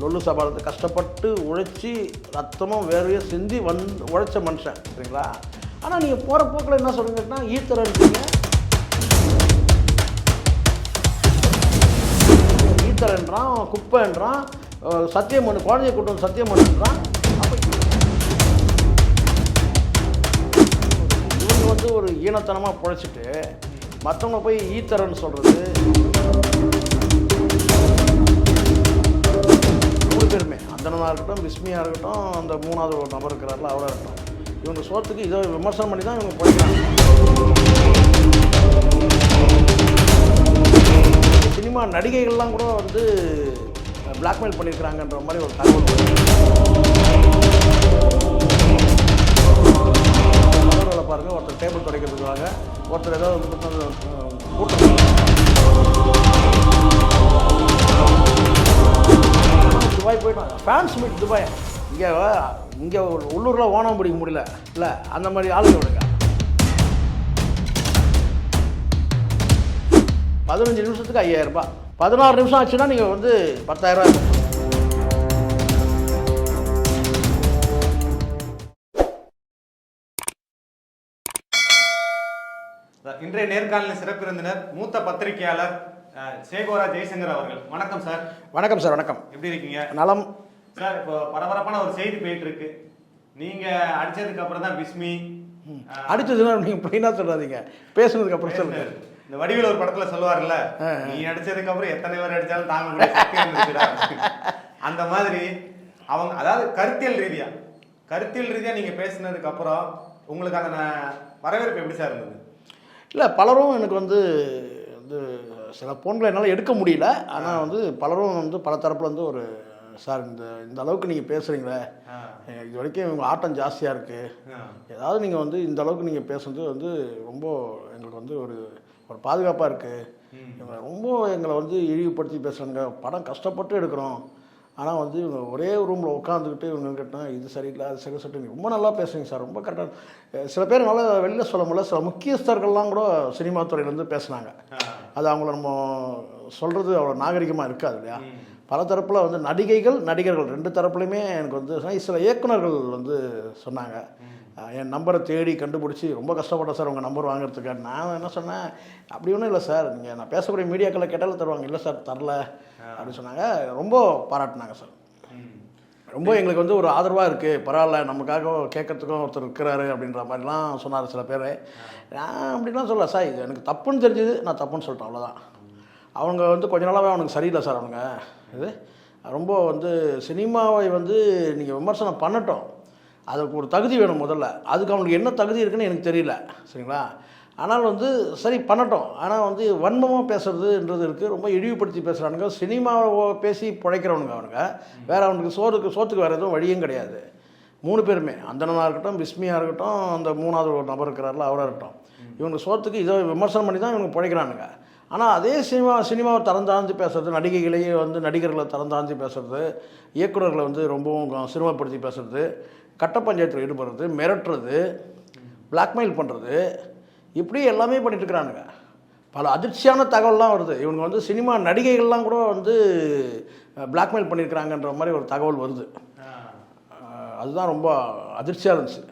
லொல்லு சாப்பாடு கஷ்டப்பட்டு உழைச்சி ரத்தமும் வேர்வையும் சிந்தி வந் உழைச்ச மனுஷன் சரிங்களா? ஆனால் நீங்கள் போகிற போக்கில் என்ன சொல்லுங்கன்னா ஈத்தரன்றீங்க ஈத்தரன்றான் குப்பைன்றான் என்றான் சத்தியம் பண்ணு குழந்தைய கூட்டம் சத்தியம் பண்ணுன்றான் அப்போ இவங்க வந்து ஒரு ஈனத்தனமாக பிழைச்சிட்டு மற்றவங்க போய் ஈத்தரன்னு சொல்கிறது அந்தனமாக இருக்கட்டும் விஸ்மியாக இருக்கட்டும் அந்த மூணாவது ஒரு நபர் இருக்கிறார்ல அவராக இருக்கட்டும். இவங்க சோத்துக்கு இதை விமர்சனம் பண்ணி தான் இவங்க பிழைக்கிறாங்க சினிமா நடிகைகள்லாம் கூட வந்து பிளாக்மெயில் பண்ணியிருக்கிறாங்கன்ற மாதிரி ஒரு தகவல் பாருங்கள் ஒருத்தர் டேபிள் துடைக்கிறதுக்காக ஒருத்தர் ஏதாவது கூட்டம் ஃபேன்ஸ் மீட் துபாய் இங்கே இங்கே உள்ளூரில் ஓணம் பிடிக்க முடியல. இல்லை அந்த மாதிரி ஆளுங்க விடுங்க பதினஞ்சு நிமிஷத்துக்கு ஐயாயிரம் ரூபாய். பதினாறு நிமிஷம் ஆச்சுன்னா நீங்கள் வந்து பத்தாயிரம் ரூபாய் இன்றைய நேர்காணலில் சிறப்பு விருந்தினர் மூத்த பத்திரிகையாளர் சேகோரா ஜெய்சங்கர் அவர்கள். வணக்கம் சார். வணக்கம் சார் வணக்கம். எப்படி இருக்கீங்க? நலம். சார் இப்போ பரபரப்பான ஒரு செய்தி போயிட்டு இருக்கு நீங்க அடிச்சதுக்கு அப்புறம் தான் பிஸ்மி அடிச்சதுன்னா நீங்கள் ப்ளைனாக சொல்லாதீங்க. பேசுனதுக்கு அப்புறம் சொல்லுங்க. இந்த வடிவில் ஒரு படத்துல சொல்லுவார்ல நீ அடிச்சதுக்கு அப்புறம் எத்தனை பேர் அடிச்சாலும் தாங்க முடியாது. அந்த மாதிரி அவங்க அதாவது கருத்தியல் ரீதியா கருத்தியல் ரீதியா நீங்க பேசினதுக்கு அப்புறம் உங்களுக்கு அந்த வரவேற்பு எப்படி சார் இருந்தது? இல்லை பலரும் எனக்கு வந்து வந்து சில ஃபோன்களை என்னால் எடுக்க முடியல. ஆனால் வந்து பலரும் வந்து பல தரப்புல வந்து ஒரு சார் இந்த இந்த அளவுக்கு நீங்கள் பேசுகிறீங்களே இது வரைக்கும் உங்கள் ஆட்டம் ஜாஸ்தியாக இருக்குது. ஏதாவது நீங்கள் வந்து இந்த அளவுக்கு நீங்கள் பேசுறது வந்து ரொம்ப எங்களுக்கு வந்து ஒரு ஒரு பாதுகாப்பாக இருக்குது இவங்க ரொம்ப எங்களை வந்து இழிவுபடுத்தி பேசுகிறாங்க படம் கஷ்டப்பட்டு எடுக்கிறோம். ஆனால் வந்து இவங்க ஒரே ரூமில் உட்காந்துக்கிட்டு இவங்க கேட்டால் இது சரியில்லை அது சரி சொல்லிட்டு ரொம்ப நல்லா பேசுறீங்க சார். ரொம்ப கரெக்டாக சில பேர் நல்லா வெளில சொல்ல முடியல. சில முக்கியஸ்தர்கள்லாம் கூட சினிமா துறையிலேருந்து பேசுனாங்க. அது அவங்கள நம்ம சொல்கிறது அவ்வளோ நாகரிகமாக இருக்காது இல்லையா? பல தரப்பில் வந்து நடிகைகள் நடிகர்கள் ரெண்டு தரப்புலையுமே எனக்கு வந்து சில இயக்குனர்கள் வந்து சொன்னாங்க. என் நம்பரை தேடி கண்டுபிடிச்சி ரொம்ப கஷ்டப்பட்டேன் சார் உங்கள் நம்பர் வாங்குறதுக்கு. நான் என்ன சொன்னேன் அப்படி ஒன்றும் இல்லை சார். நீங்கள் நான் பேசக்கூடிய மீடியாக்களை கேட்டாலும் தருவாங்க. இல்லை சார் தரல. அப்படின்னு சொன்னாங்க. ரொம்ப பாராட்டினாங்க சார். ரொம்ப எங்களுக்கு வந்து ஒரு ஆதரவாக இருக்குது பரவாயில்ல நமக்காக கேட்கறதுக்கும் ஒருத்தர் இருக்கிறாரு அப்படின்ற மாதிரிலாம் சொன்னார் சில பேர். நான் அப்படிலாம் சொல்ல சார். இது எனக்கு தப்புன்னு தெரிஞ்சது நான் தப்புன்னு சொல்லிட்டேன் அவ்வளோதான் அவங்க வந்து கொஞ்ச நாளாகவே அவனுக்கு சரியில்லை சார் அவனுங்க இது ரொம்ப வந்து சினிமாவை வந்து நீங்கள் விமர்சனம் பண்ணட்டும். அதுக்கு ஒரு தகுதி வேணும் முதல்ல. அதுக்கு அவனுக்கு என்ன தகுதி இருக்குன்னு எனக்கு தெரியல. சரிங்களா? ஆனால் வந்து சரி பண்ணட்டும். ஆனால் வந்து வன்மமாக பேசுகிறதுன்றது இருக்குது ரொம்ப இழிவுபடுத்தி பேசுகிறானுங்க சினிமாவை பேசி பிழைக்கிறவனுங்க அவனுங்க வேறு அவனுக்கு சோறுக்கு சோத்துக்கு வேறு எதுவும் வழியும் கிடையாது. மூணு பேருமே. அந்தனனாக இருக்கட்டும் விஸ்மியாக இருக்கட்டும் அந்த மூணாவது ஒரு நபர் இருக்கிறார்ல அவராக இருக்கட்டும். இவனுக்கு சோத்துக்கு இதை விமர்சனம் பண்ணி தான் இவனுக்கு பிழைக்கிறானுங்க. ஆனால் அதே சினிமா சினிமாவை தரந்தாழ்ந்து பேசுறது நடிகைகளையே வந்து நடிகர்களை தரந்தாழ்ந்து பேசுறது இயக்குனர்களை வந்து ரொம்பவும் சிரமப்படுத்தி பேசுறது கட்ட பஞ்சாயத்தில் ஈடுபடுறது மிரட்டுறது பிளாக்மெயில் பண்ணுறது இப்படி எல்லாமே பண்ணிட்டு இருக்கிறானுங்க. பல அதிர்ச்சியான தகவல்லாம் வருது. இவங்க வந்து சினிமா நடிகைகள்லாம் கூட வந்து பிளாக்மெயில் பண்ணியிருக்கிறாங்கன்ற மாதிரி ஒரு தகவல் வருது. அதுதான் ரொம்ப அதிர்ச்சியாக இருந்துச்சு.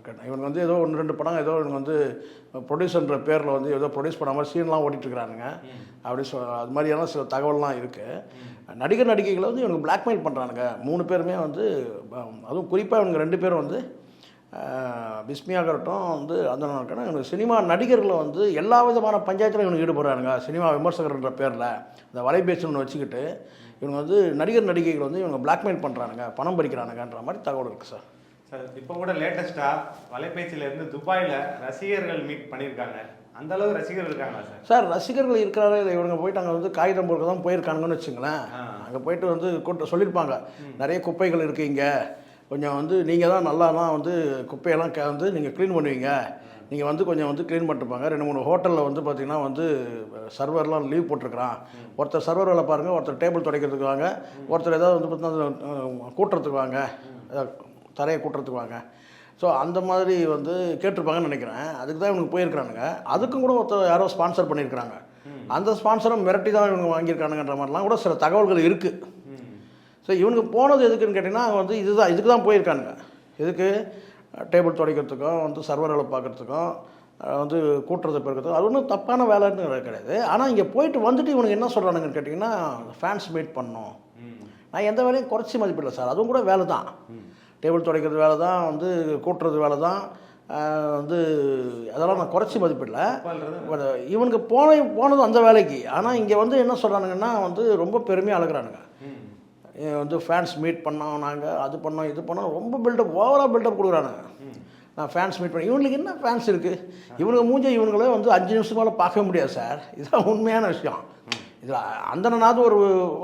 ஓகே இவங்க வந்து ஏதோ ஒன்று ரெண்டு படம் ஏதோ இவங்க வந்து ப்ரொடியூசர்ன்ற பேரில் வந்து ஏதோ ப்ரொடியூஸ் பண்ண மாதிரி சீன்லாம் ஓட்டிட்டுருக்கானுங்க அப்படி சொ அது மாதிரியான சில தகவல்லாம் இருக்குது நடிகர் நடிகைகளை வந்து இவங்க பிளாக்மெயில் பண்ணுறானுங்க மூணு பேருமே வந்து அதுவும் குறிப்பாக இவங்க ரெண்டு பேரும் வந்து பிஸ்மியாக இருக்கட்டும் வந்து அந்த இவங்க சினிமா நடிகர்களை வந்து எல்லா விதமான பஞ்சாயத்தில் இவங்க ஈடுபடுறானுங்க. சினிமா விமர்சகர்ன்ற பேரில் இந்த வலைபேச்சு ஒன்று வச்சுக்கிட்டு இவங்க வந்து நடிகர் நடிகைகள் வந்து இவங்க பிளாக்மெயில் பண்ணுறானுங்க பணம் பறிக்கிறானுங்கன்ற மாதிரி தகவல் இருக்குது சார். சார் இப்போ கூட லேட்டஸ்டா வலைபேச்சில இருந்து துபாயில ரசிகர்கள் மீட் பண்ணியிருக்காங்க. அந்த அளவு ரசிகர்கள் இருக்காங்களா சார்? சார் ரசிகர்கள் இருக்கிறாரு இவங்க போயிட்டு அங்கே வந்து காகிதம் பொருட்கள் தான் போயிருக்கானுங்கன்னு வச்சுங்களேன். அங்கே போயிட்டு வந்து கூட்ட சொல்லியிருப்பாங்க. நிறைய குப்பைகள் இருக்குது இங்கே. கொஞ்சம் வந்து நீங்கள் தான் நல்லாலாம் வந்து குப்பையெல்லாம் வந்து நீங்கள் க்ளீன் பண்ணுவீங்க. நீங்கள் வந்து கொஞ்சம் வந்து க்ளீன் பண்ணிட்டுப்பாங்க. ரெண்டு மூணு ஹோட்டலில் வந்து பார்த்தீங்கன்னா வந்து சர்வர்லாம் லீவ் போட்டிருக்கிறான். ஒருத்தர் சர்வர் வேலை பாருங்கள் ஒருத்தர் டேபிள் துடைக்கிறதுக்கு வாங்க. ஒருத்தர் ஏதாவது வந்து பார்த்தீங்கன்னா கூட்டுறதுக்கு வாங்க. தரையை கூட்டுறதுக்கு வாங்க. ஸோ அந்த மாதிரி வந்து கேட்டிருப்பாங்கன்னு நினைக்கிறேன். அதுக்கு தான் இவனுக்கு போயிருக்கிறானுங்க. அதுக்கும் கூட ஒருத்தர் யாரோ ஸ்பான்சர் பண்ணியிருக்கிறாங்க. அந்த ஸ்பான்சரும் மிரட்டி தான் இவங்க வாங்கியிருக்கானுங்கன்ற மாதிரிலாம் கூட சில தகவல்கள் இருக்குது ஸோ இவனுக்கு போனது எதுக்குன்னு கேட்டிங்கன்னா அவங்க வந்து இதுதான் இதுக்கு தான் போயிருக்கானுங்க. இதுக்கு டேபிள் துடைக்கிறதுக்கும் வந்து சர்வர்களை பார்க்குறதுக்கும் வந்து கூட்டுறதை பெருக்கிறதுக்கும். அது ஒன்றும் தப்பான வேலைன்னு கிடையாது. ஆனால் இங்கே போயிட்டு வந்துட்டு இவனுக்கு என்ன சொல்கிறானுங்கன்னு கேட்டிங்கன்னா ஃபேன்ஸ் மீட் பண்ணோம் நான் எந்த வேலையும் குறைச்சி மதிப்பிடல சார். அதுவும் கூட வேலை தான். டேபிள் துடைக்கிறது வேலை தான் வந்து கூட்டுறது வேலை தான் வந்து அதெல்லாம் நான் குறைச்சி மதிப்பிடல. இவனுக்கு போன போனது அந்த வேலைக்கு. ஆனால் இங்கே வந்து என்ன சொல்கிறானுங்கன்னா வந்து ரொம்ப பெருமையாக அழுகிறானுங்க. வந்து ஃபேன்ஸ் மீட் பண்ணோம் நாங்கள் அது பண்ணோம் இது பண்ணோம் ரொம்ப பில்டப் ஓவராக பில்டப் கொடுக்குறானுங்க. நான் ஃபேன்ஸ் மீட் பண்ண இவனுக்கு என்ன ஃபேன்ஸ் இருக்குது இவனுக்கு மூஞ்ச இவனுங்களே வந்து அஞ்சு நிமிஷம் மேலே பார்க்க முடியாது சார் இதுதான் உண்மையான விஷயம். இதில் அந்தனாவது ஒரு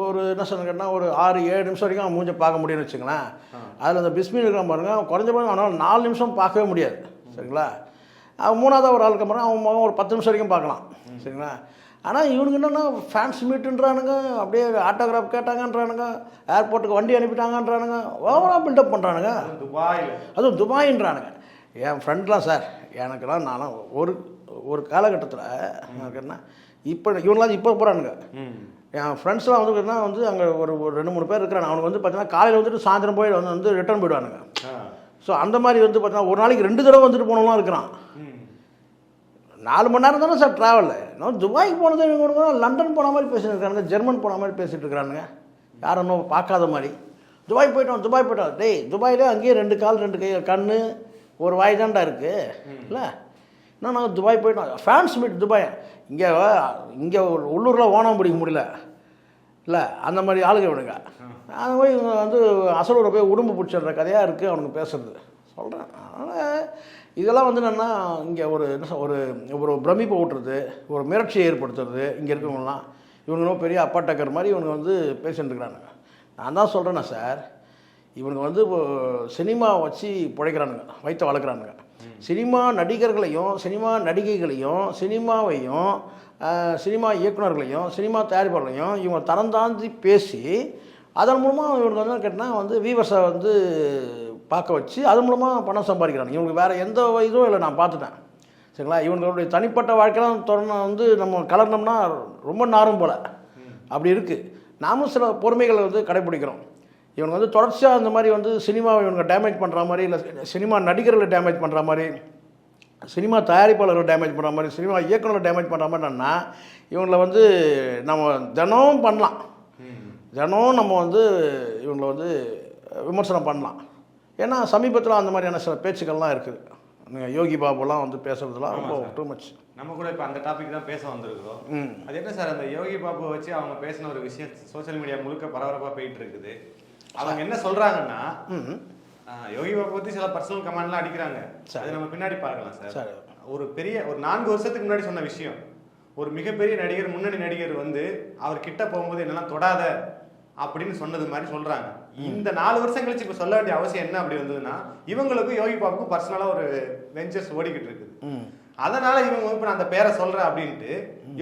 ஒரு என்ன சொன்னா ஒரு ஆறு ஏழு நிமிஷம் வரைக்கும் அவன் மூஞ்ச பார்க்க முடியும்னு வச்சுங்களேன் அதில் அந்த பிஸ்மி இருக்கான் பாருங்க அவன் குறைஞ்சபட்சம் அவனால் நாலு நிமிஷம் பார்க்கவே முடியாது. சரிங்களா? அவன் மூணாவது ஒரு ஆளுக்கு பாருங்க அவன் முகம் ஒரு பத்து நிமிஷம் வரைக்கும் பார்க்கலாம். சரிங்களா? ஆனால் இவனுக்கு என்னென்னா ஃபேன்ஸ் மீட்டுன்றானுங்க அப்படியே ஆட்டோகிராஃப் கேட்டாங்கன்றானுங்க ஏர்போர்ட்டுக்கு வண்டி அனுப்பிட்டாங்கன்றானுங்க ஓவராக பில்டப் பண்ணுறானுங்க துபாயில். அதுவும் துபாயின்றானுங்க. என் ஃப்ரெண்ட்லாம் சார் எனக்கெல்லாம் நானும் ஒரு ஒரு காலகட்டத்தில் எனக்கு என்ன இப்போ இவங்களாம் இப்போ போகிறானுங்க என் ஃப்ரெண்ட்ஸ்லாம் வந்து வந்து அங்கே ஒரு ஒரு ரெண்டு மூணு பேர் இருக்கிறாங்க. அவனுக்கு வந்து பார்த்தீங்கன்னா காலையில் வந்துட்டு சாயந்தரம் போய் வந்து வந்து ரிட்டர்ன் போயிடுவானுங்க. ஸோ அந்த மாதிரி வந்து பார்த்தீங்கன்னா ஒரு நாளைக்கு ரெண்டு தடவை வந்துட்டு போனவங்களாம் இருக்கிறான். நாலு மணி நேரம் தானே சார் ட்ராவல் நான் துபாய்க்கு போனது இவங்க லண்டன் போன மாதிரி பேசிட்டு இருக்கானுங்க ஜெர்மன் போன மாதிரி பேசிட்டு இருக்கிறானுங்க யாரும் இன்னும் பார்க்காத மாதிரி. துபாய் போயிட்டோம் துபாய் போயிட்டோம். டேய் துபாயிலே அங்கேயே ரெண்டு கால் ரெண்டு கை கண் ஒரு வாய் தான்டா இருக்குது இல்லை? இன்னும் நாங்கள் துபாய் போயிட்டோம் ஃபேன்ஸ் மீட் துபாய். இங்கே இங்கே உள்ளூரில் ஓணம் பிடிக்க முடியல. இல்லை அந்த மாதிரி ஆளுங்க இவனுங்க. அந்த மாதிரி இவங்க வந்து அசலூரை போய் உடம்பு பிடிச்சிடுற கதையாக இருக்குது அவனுக்கு பேசுறது. சொல்கிறேன் அதனால் இதெல்லாம் வந்து என்னென்னா இங்கே ஒரு என்ன ஒரு ஒரு பிரமிப்பை ஊட்டுறது ஒரு மிரட்சியை ஏற்படுத்துறது இங்கே இருக்கவங்களாம் இவங்க பெரிய அப்பாட்டக்கர் மாதிரி இவனுங்க வந்து பேசிட்டுருக்குறானுங்க நான் தான் சொல்கிறேன்னா சார்? இவனுங்க வந்து இப்போ சினிமா வச்சு பிழைக்கிறானுங்க வைத்த வளர்க்குறானுங்க. சினிமா நடிகர்களையும் சினிமா நடிகைகளையும் சினிமாவையும் சினிமா இயக்குனர்களையும் சினிமா தயாரிப்பாளர்களையும் இவங்க தரம் பேசி அதன் மூலமாக இவனுக்கு வந்து கேட்டால் வந்து வீவர்ஸை வந்து பார்க்க வச்சு அதன் மூலமாக பணம் சம்பாதிக்கிறாங்க. இவங்களுக்கு வேறு எந்த இதுவும் இல்லை நான் பார்த்துட்டேன். சரிங்களா? இவங்களுடைய தனிப்பட்ட வாழ்க்கையெல்லாம் தொடர்ந்து வந்து நம்ம கலந்தோம்னா ரொம்ப நாரும் போல். அப்படி இருக்குது நாமும் சில பொறுமைகளை வந்து கடைப்பிடிக்கிறோம். இவங்க வந்து தொடர்ச்சியாக இந்த மாதிரி வந்து சினிமாவை இவங்க டேமேஜ் பண்ணுற மாதிரி இல்லை சினிமா நடிகர்களை டேமேஜ் பண்ணுற மாதிரி சினிமா தயாரிப்பாளர்கள் டேமேஜ் பண்ணுற மாதிரி சினிமா இயக்குநர்களை டேமேஜ் பண்ணுற மாதிரினா இவங்களை வந்து நம்ம தினமும் பண்ணலாம். தினம் நம்ம வந்து இவங்களை வந்து விமர்சனம் பண்ணலாம். ஏன்னா சமீபத்தில் அந்த மாதிரியான சில பேச்சுக்கள்லாம் இருக்குது. நீங்கள் யோகி பாபுலாம் வந்து பேசுகிறதுலாம் ரொம்ப டூ மச் நம்ம கூட இப்போ அந்த டாபிக் தான் பேச வந்திருக்கிறோம். அது என்ன சார் அந்த யோகி பாபுவை வச்சு அவங்க பேசின ஒரு விஷயம் சோஷியல் மீடியா முழுக்க பரபரப்பா போயிட்டு இருக்குது. அவங்க என்ன சொல்றாங்கன்னா யோகி பாபு பத்தி சில பர்சனல் கமெண்ட்லாம் அடிக்கிறாங்க. அது நம்ம பின்னாடி பார்க்கலாம் சார். ஒரு பெரிய ஒரு நான்கு வருஷத்துக்கு முன்னாடி சொன்ன விஷயம். ஒரு மிகப்பெரிய நடிகர் முன்னணி நடிகர் வந்து அவர் கிட்ட போகும்போது என்னெல்லாம் தொடாத அப்படின்னு சொன்னது மாதிரி சொல்றாங்க. இந்த நாலு வருஷம் கழிச்சு இப்ப சொல்ல வேண்டிய அவசியம் என்ன அப்படி வந்ததுன்னா இவங்களுக்கும் யோகி பாபுக்கும் பர்சனலா ஒரு வெஞ்சர்ஸ் ஓடிக்கிட்டு இருக்குது. அதனால இவங்க இப்ப நான் அந்த பேரை சொல்றேன் அப்படின்ட்டு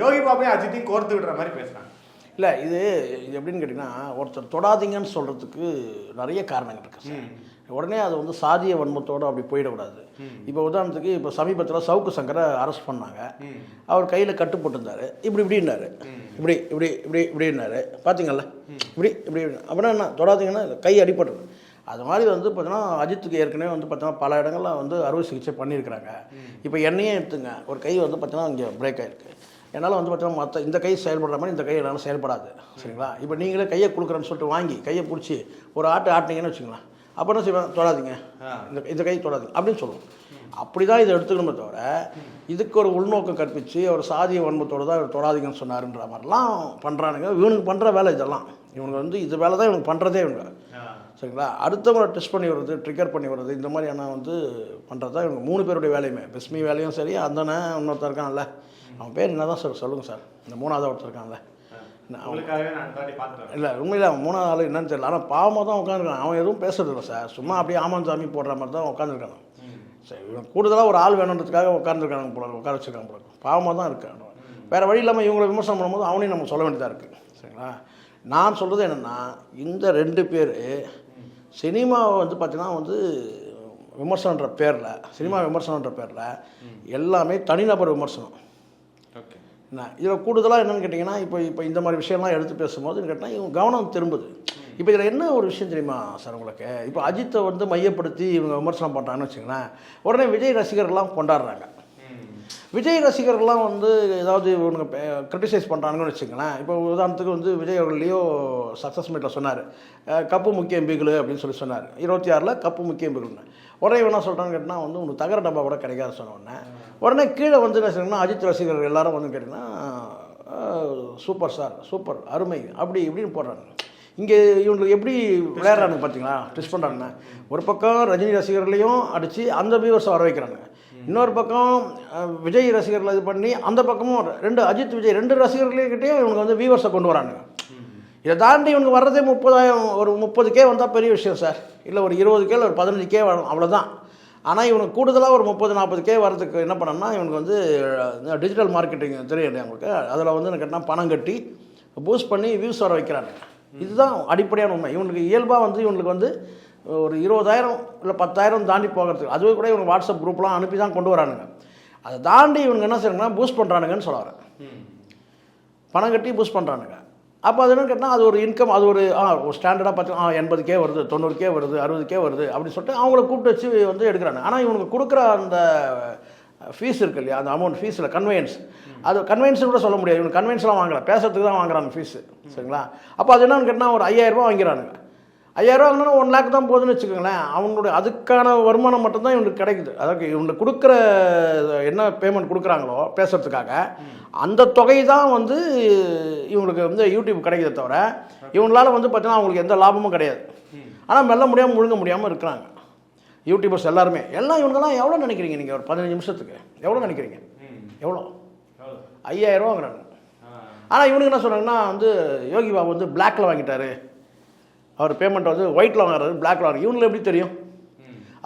யோகி பாபையும் அஜித்தையும் கோர்த்து விடுற மாதிரி பேசுறாங்க. இல்லை இது இது எப்படின்னு கேட்டிங்கன்னா ஒருத்தர் தொடாதீங்கன்னு சொல்கிறதுக்கு நிறைய காரணங்கள் இருக்குது சார். உடனே அது வந்து சாதிய வன்மத்தோடு அப்படி போயிடக்கூடாது. இப்போ உதாரணத்துக்கு இப்போ சமீபத்தில் சவுக்கு சங்கரை அரெஸ்ட் பண்ணாங்க. அவர் கையில் கட்டு போட்டிருந்தார். இப்படி இப்படின்னாரு. இப்படி இப்படி இப்படி இப்படின்னாரு. பார்த்தீங்கல்ல இப்படி இப்படி அப்படின்னா என்ன? தொடாதீங்கன்னா கை அடிபட்டுரு. அது மாதிரி வந்து பார்த்தீங்கன்னா அஜித்துக்கு ஏற்கனவே வந்து பார்த்தீங்கன்னா பல இடங்களில் வந்து அறுவை சிகிச்சை பண்ணியிருக்கிறாங்க. இப்போ என்னையே எடுத்துங்க. ஒரு கை வந்து பார்த்தீங்கன்னா இங்கே பிரேக் ஆகிருக்கு என்னால் வந்து பார்த்தீங்கன்னா மற்ற இந்த கை செயல்படுற மாதிரி இந்த கை என்னால் செயல்படாது. சரிங்களா? இப்போ நீங்களே கையை கொடுக்குறேன்னு சொல்லிட்டு வாங்கி கையை பிடிச்சி ஒரு ஆட்டு ஆட்டினீங்கன்னு வச்சுங்களேன் அப்போ என்ன செய்வேன்? தொடாதீங்க. இந்த இந்த கை தொடாதீங்க. அப்படின்னு சொல்லுவோம். அப்படி தான் இதை எடுத்துக்கணுமே தவிர இதுக்கு ஒரு உள்நோக்கம் கற்பித்து ஒரு சாதிய வன்மத்தோடு தான் இவர் தொடாதீங்கன்னு சொன்னாருன்ற மாதிரிலாம் பண்ணுறானுங்க இவனுக்கு பண்ணுற வேலை இதெல்லாம். இவனுக்கு வந்து இது வேலை தான் இவனுக்கு பண்ணுறதே இவங்க. சரிங்களா? அடுத்தவங்களை டெஸ்ட் பண்ணி வர்றது ட்ரிகர் பண்ணி வர்றது இந்த மாதிரியான வந்து பண்ணுறது தான் இவங்க. மூணு பேருடைய வேலையுமே. பிஸ்மி வேலையும் சரி அந்தன இன்னொருத்தர் இருக்கான்ல. அவன் பேர் என்ன தான் சார் சொல்லுங்கள் சார். இந்த மூணாவது ஒருத்தர் இருக்கான்ல. இல்லை உண்மையில அவன் மூணாவது ஆள் என்னன்னு தெரியல. ஆனால் பாவமாக தான் உட்காந்துருக்கான் அவன் எதுவும் பேசுறது இல்லை சார். சும்மா அப்படியே ஆமாம் சாமி போடுற மாதிரி தான் உட்காந்துருக்கான் சரி கூடுதலாக ஒரு ஆள் வேணுன்றதுக்காக உட்காந்துருக்காங்க போல உட்கார வச்சிருக்காங்க போல. பாவமாக தான் இருக்கான் வேறு வழி இல்லாமல் இவங்களை விமர்சனம் பண்ணும்போது அவனையும் நம்ம சொல்ல வேண்டியதாக இருக்குது சரிங்களா? நான் சொல்கிறது என்னென்னா இந்த ரெண்டு பேர் சினிமாவை வந்து பார்த்தீங்கன்னா வந்து விமர்சனன்ற பேரில் சினிமா விமர்சனன்ற பேரில் எல்லாமே தனிநபர் விமர்சனம். என்ன? இதில் கூடுதலாக என்னென்னு கேட்டிங்கன்னா இப்போ இப்போ இந்த மாதிரி விஷயம்லாம் எடுத்து பேசும்போது கேட்டால் இவங்க கவனம் திரும்புது. இப்போ இதில் என்ன ஒரு விஷயம் தெரியுமா சார் உங்களுக்கு? இப்போ அஜித்தை வந்து மையப்படுத்தி இவங்க விமர்சனம் பண்ணுறாங்கன்னு வச்சுங்களேன் உடனே விஜய் ரசிகர்கள்லாம் கொண்டாடுறாங்க. விஜய் ரசிகர்கள்லாம் வந்து ஏதாவது இவனுங்க கிரிட்டிசைஸ் பண்ணுறாங்கன்னு வச்சுங்களேன் இப்போ உதாரணத்துக்கு வந்து விஜய் அவர்களையோ சக்ஸஸ் மீட்டில் சொன்னார் கப்பு முக்கிய எம்பிகள் அப்படின்னு சொல்லி சொன்னார். இருபத்தி ஆறில் கப்பு முக்கிய எம்பிகள்னு உடனே என்ன சொல்கிறான்னு கேட்டால் வந்து உனக்கு தகர டப்பா கூட கிடைக்காது சொன்ன உடனே உடனே கீழே வந்து என்ன அஜித் ரசிகர்கள் எல்லாரும் வந்து கேட்டிங்கன்னா சூப்பர் ஸ்டார் சூப்பர் அருமை. அப்படி இப்படின்னு போடுறாங்க இங்கே இவங்களுக்கு எப்படி விளையாடுறாங்க பார்த்தீங்களா? ட்விஸ்ட் பண்ணுறாங்க ஒரு பக்கம் ரஜினி ரசிகர்களையும் அடித்து அந்த வியூவர்ஸை வர வைக்கிறாங்க இன்னொரு பக்கம் விஜய் ரசிகர்களை இது பண்ணி அந்த பக்கமும் ரெண்டு அஜித் விஜய் ரெண்டு ரசிகர்கள்கிட்டையும் இவங்க வந்து வியூவர்ஸை கொண்டு வரானுங்க. இதை தாண்டி இவங்க வர்றதே முப்பதாயிரம் ஒரு முப்பது கே வந்தால் பெரிய விஷயம் சார் இல்லை ஒரு இருபது கே ஒரு பதினஞ்சு கே வரும் அவ்வளோதான் ஆனால் இவனுக்கு கூடுதலாக ஒரு முப்பது நாற்பது கே வரதுக்கு என்ன பண்ணணும்னா இவனுக்கு வந்து டிஜிட்டல் மார்க்கெட்டிங் தெரியும் இல்லையா உங்களுக்கு அதில் வந்து என்ன கேட்டால் பணம் கட்டி பூஸ்ட் பண்ணி வியூஸ் வர வைக்கிறாங்க. இதுதான் அடிப்படையான உண்மை. இவனுக்கு இயல்பாக வந்து இவனுக்கு வந்து ஒரு இருபதாயிரம் இல்லை பத்தாயிரம் தாண்டி போகிறதுக்கு அதுவே கூட இவங்க வாட்ஸ்அப் குரூப்லாம் அனுப்பி தான் கொண்டு வரானுங்க. அதை தாண்டி இவனுங்க என்ன செய்யறாங்கன்னா பூஸ்ட் பண்ணுறானுங்கன்னு சொல்ல வரேன் பணம் கட்டி பூஸ்ட் பண்ணுறானுங்க அப்போ அது என்னன்னு கேட்டால் அது ஒரு இன்கம் அது ஒரு ஆ ஒரு ஸ்டாண்டர்டாக பார்த்து ஆ எண்பது கே வருது தொண்ணூறு கே வருது அறுபது கே வருது அப்படின்னு சொல்லிட்டு அவங்கள கூப்பிட்டு வச்சு வந்து எடுக்கிறாங்க. ஆனால் இவனுக்கு கொடுக்குற அந்த ஃபீஸ் இருக்கு இல்லையா அந்த அமௌண்ட் ஃபீஸில் கன்வெயன்ஸ் அது கன்வெயன்ஸ் கூட சொல்ல முடியாது. இவங்க கன்வென்ஸ்லாம் வாங்கலை பேசுறதுக்கு தான் வாங்குறாங்க ஃபீஸு சரிங்களா? அப்போ அது என்னன்னு கேட்டால் ஒரு ஐயாயிரரூபா வாங்கிறானுங்க. ஐயாயிரரூவா வாங்கினா ஒன் லேக் தான் போகுதுன்னு வச்சுக்கோங்களேன் அவங்களுடைய அதுக்கான வருமானம் மட்டும்தான் இவனுக்கு கிடைக்குது. அதாவது இவனுக்கு கொடுக்குற என்ன பேமெண்ட் கொடுக்குறாங்களோ பேசுறதுக்காக அந்த தொகை தான் வந்து இவங்களுக்கு வந்து யூடியூப் கிடைக்குதே தவிர இவங்களால வந்து பார்த்தீங்கன்னா அவங்களுக்கு எந்த லாபமும் கிடையாது. ஆனால் மெல்ல முடியாமல் முழுங்க முடியாமல் இருக்கிறாங்க. யூடியூபர்ஸ் எல்லாருமே. எல்லாம் இவங்கெல்லாம் எவ்வளோ நினைக்கிறீங்க நீங்கள் ஒரு பதினஞ்சு நிமிஷத்துக்கு. எவ்வளோ நினைக்கிறீங்க? எவ்வளோ ஐயாயிரம் வாங்குறாங்க ஆனால் இவனுக்கு என்ன சொல்கிறாங்கன்னா வந்து யோகி பாபு வந்து பிளாக்ல வாங்கிட்டாரு. அவர் பேமெண்ட் வந்து ஒயிட்டில் வாங்குறாரு பிளாக்ல வாங்குறாரு. இவனுக்கு எப்படி தெரியும்?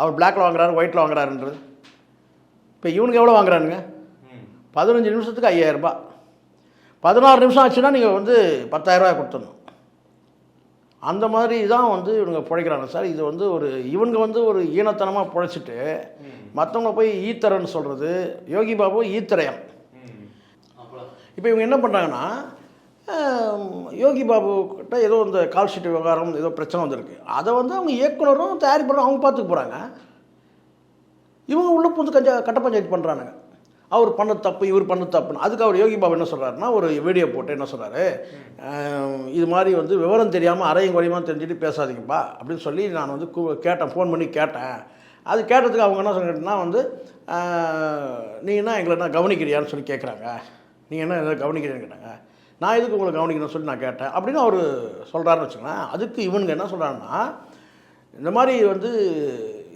அவர் பிளாக்ல வாங்குறாரு ஒயிட்டில் வாங்குறாருன்றது. இப்போ இவனுக்கு எவ்வளோ வாங்குறானுங்க? பதினஞ்சு நிமிஷத்துக்கு ஐயாயிரம் ரூபாய். பதினாறு நிமிஷம் ஆச்சுன்னா நீங்கள் வந்து பத்தாயிரரூபாய் கொடுத்துடணும். அந்த மாதிரி தான் வந்து இவனுங்க பிழைக்கிறாங்க சார். இது வந்து ஒரு இவனுங்க வந்து ஒரு ஈனத்தனமாக பிழைச்சிட்டு மற்றவங்க போய் ஈத்தரன்னு சொல்கிறது யோகி பாபு ஈத்தரையம் இப்போ இவங்க என்ன பண்ணுறாங்கன்னா யோகி பாபு கிட்ட ஏதோ இந்த கால் ஷீட் விவகாரம் ஏதோ பிரச்சனை வந்திருக்கு. அதை வந்து அவங்க இயக்குனரும் தயாரிப்பாளரும் அவங்க பார்த்துக்க போகிறாங்க இவங்க உள்ள புந்து கஞ்சா கட்ட பஞ்சாயத்து பண்ணுறானுங்க அவர் பண்ண தப்பு இவர் பண்ண தப்புன்னு. அதுக்கு அவர் யோகி பாபு என்ன சொல்கிறாருன்னா ஒரு வீடியோ போட்டு என்ன சொல்கிறாரு இது மாதிரி வந்து விவரம் தெரியாமல் அரையும் குறையுமா தெரிஞ்சுட்டு பேசாதீங்கப்பா அப்படின்னு சொல்லி நான் வந்து கூ கேட்டேன் ஃபோன் பண்ணி கேட்டேன். அது கேட்டதுக்கு அவங்க என்ன சொல்லிட்டுனா வந்து நீ என்ன எங்களை என்ன கவனிக்கிறியான்னு சொல்லி கேட்குறாங்க நீங்கள் என்ன எதாவது கவனிக்கிறீன்னு கேட்டாங்க. நான் எதுக்கு உங்களை கவனிக்கணும்னு சொல்லி நான் கேட்டேன். அப்படின்னு அவர் சொல்கிறாருன்னு வச்சுக்கோங்களேன். அதுக்கு இவனுங்க என்ன சொல்கிறாருன்னா இந்த மாதிரி வந்து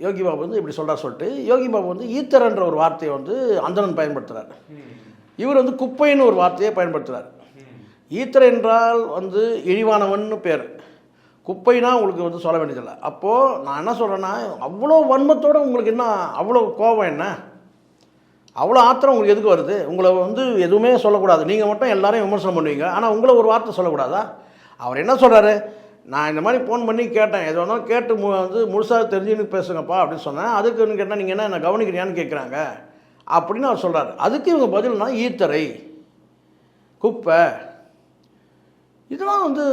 யோகி பாபு வந்து இப்படி சொல்கிறார் சொல்லிட்டு யோகி பாபு வந்து ஈத்தரன்ற ஒரு வார்த்தையை வந்து அந்தணன் பயன்படுத்துகிறார் இவர் வந்து குப்பைன்னு ஒரு வார்த்தையை பயன்படுத்துகிறார் ஈத்தர் என்றால் வந்து இழிவானவன் பேர். குப்பைனா உங்களுக்கு வந்து சொல்ல வேண்டியதில்லை. அப்போது நான் என்ன சொல்கிறேன்னா அவ்வளோ வன்மத்தோடு உங்களுக்கு என்ன அவ்வளோ கோபம் என்ன? அவ்வளோ ஆத்திரம் உங்களுக்கு எதுக்கு வருது? உங்களை வந்து எதுவுமே சொல்லக்கூடாது. நீங்கள் மட்டும் எல்லாரையும் விமர்சனம் பண்ணுவீங்க. ஆனால் உங்களை ஒரு வார்த்தை சொல்லக்கூடாதா? அவர் என்ன சொல்கிறாரு நான் இந்த மாதிரி ஃபோன் பண்ணி கேட்டேன். எது வேணாலும் கேட்டு மு வந்து முழுசாக தெரிஞ்சுன்னு பேசுங்கப்பா அப்படின்னு சொன்னேன். அதுக்குன்னு கேட்டால் நீங்கள் என்ன என்ன கவனிக்கிறியான்னு கேட்குறாங்க அப்படின்னு அவர் சொல்கிறாரு அதுக்கு இவங்க பதில்னா ஈத்தரை குப்பை. இதெல்லாம் வந்து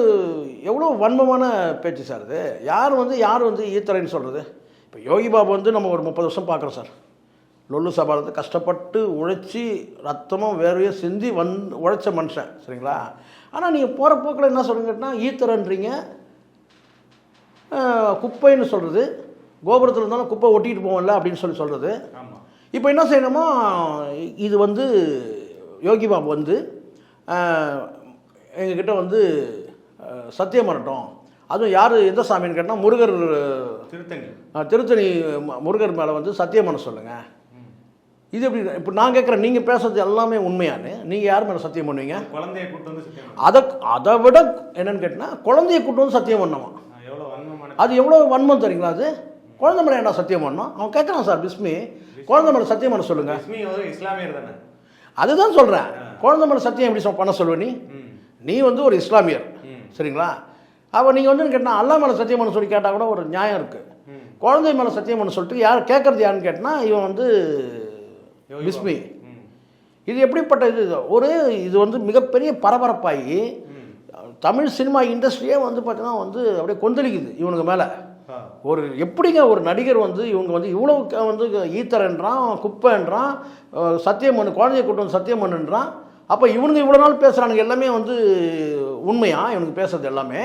எவ்வளோ வன்மமான பேச்சு சார் இது. யார் வந்து யார் வந்து ஈத்தரைன்னு சொல்கிறது இப்போ யோகி பாபு வந்து நம்ம ஒரு முப்பது வருஷம் பார்க்குறோம் சார். லொல்லு சபாலத்தை கஷ்டப்பட்டு உழைச்சி ரத்தமும் வேர்வையும் சிந்தி வந் உழைச்ச மனுஷன் சரிங்களா? ஆனால் நீங்கள் போகிற போக்கில் என்ன சொல்லுங்கன்னா ஈத்தரன்றீங்க குப்பைன்னு சொல்கிறது கோபுரத்தில் இருந்தாலும் குப்பை ஒட்டிட்டு போவோம்ல அப்படின்னு சொல்லி சொல்கிறது இப்போ என்ன செய்யணுமோ இது வந்து யோகி பாபு வந்து எங்ககிட்ட வந்து சத்தியம் பண்ணட்டும். அதுவும் யார் எந்த சாமின்னு கேட்டால் முருகர் திருத்தணி. திருத்தணி முருகர் மேலே வந்து சத்தியம் பண்ண சொல்லுங்கள் இது எப்படி இப்போ நான் கேட்குறேன் நீங்கள் பேசுறது எல்லாமே உண்மையானு நீங்கள் யார் மேலே சத்தியம் பண்ணுவீங்க? குழந்தைய கூட்டு வந்து அதை அதை விட என்னன்னு கேட்டால் குழந்தைய கூட்டு வந்து சத்தியம் வன்மமான அது எவ்வளோ வன்மம் தெரியுங்களா அது? குழந்தை மேலே என்ன சத்தியம் பண்ணணும்? அவன் கேட்குறான் சார் பிஸ்மி. குழந்தை மேலே சத்தியம் பண்ண வந்து இஸ்லாமியர் தானே? அதுதான் சொல்கிறேன் குழந்தை மேலே சத்தியம் எப்படி பண்ண சொல்லுவ நீ? நீ வந்து ஒரு இஸ்லாமியர். சரிங்களா? அப்போ நீங்கள் வந்து கேட்டால் அல்லா மேலே சத்தியம் பண்ண சொல்லி கேட்டால் கூட ஒரு நியாயம் இருக்குது. குழந்தை மேலே சத்தியம் பண்ண சொல்லிட்டு யார் கேட்குறது யாருன்னு கேட்டால் இவன் வந்து யோகி பிஸ்மி ம். இது எப்படிப்பட்ட இது? ஒரு இது வந்து மிகப்பெரிய பரபரப்பாகி தமிழ் சினிமா இண்டஸ்ட்ரியே வந்து பார்த்தீங்கன்னா வந்து அப்படியே கொந்தளிக்குது இவனுங்க மேலே. ஒரு எப்படிங்க ஒரு நடிகர் வந்து இவங்க வந்து இவ்வளோ வந்து ஈத்தரன்றான் குப்பைன்றான் அஹ் சத்தியமணு குழந்தைய கூட்டு வந்து சத்தியமணுன்றான் அப்போ இவனுங்க இவ்வளோ நாள் பேசுகிறானுங்க எல்லாமே வந்து உண்மையா? இவனுக்கு பேசுறது எல்லாமே.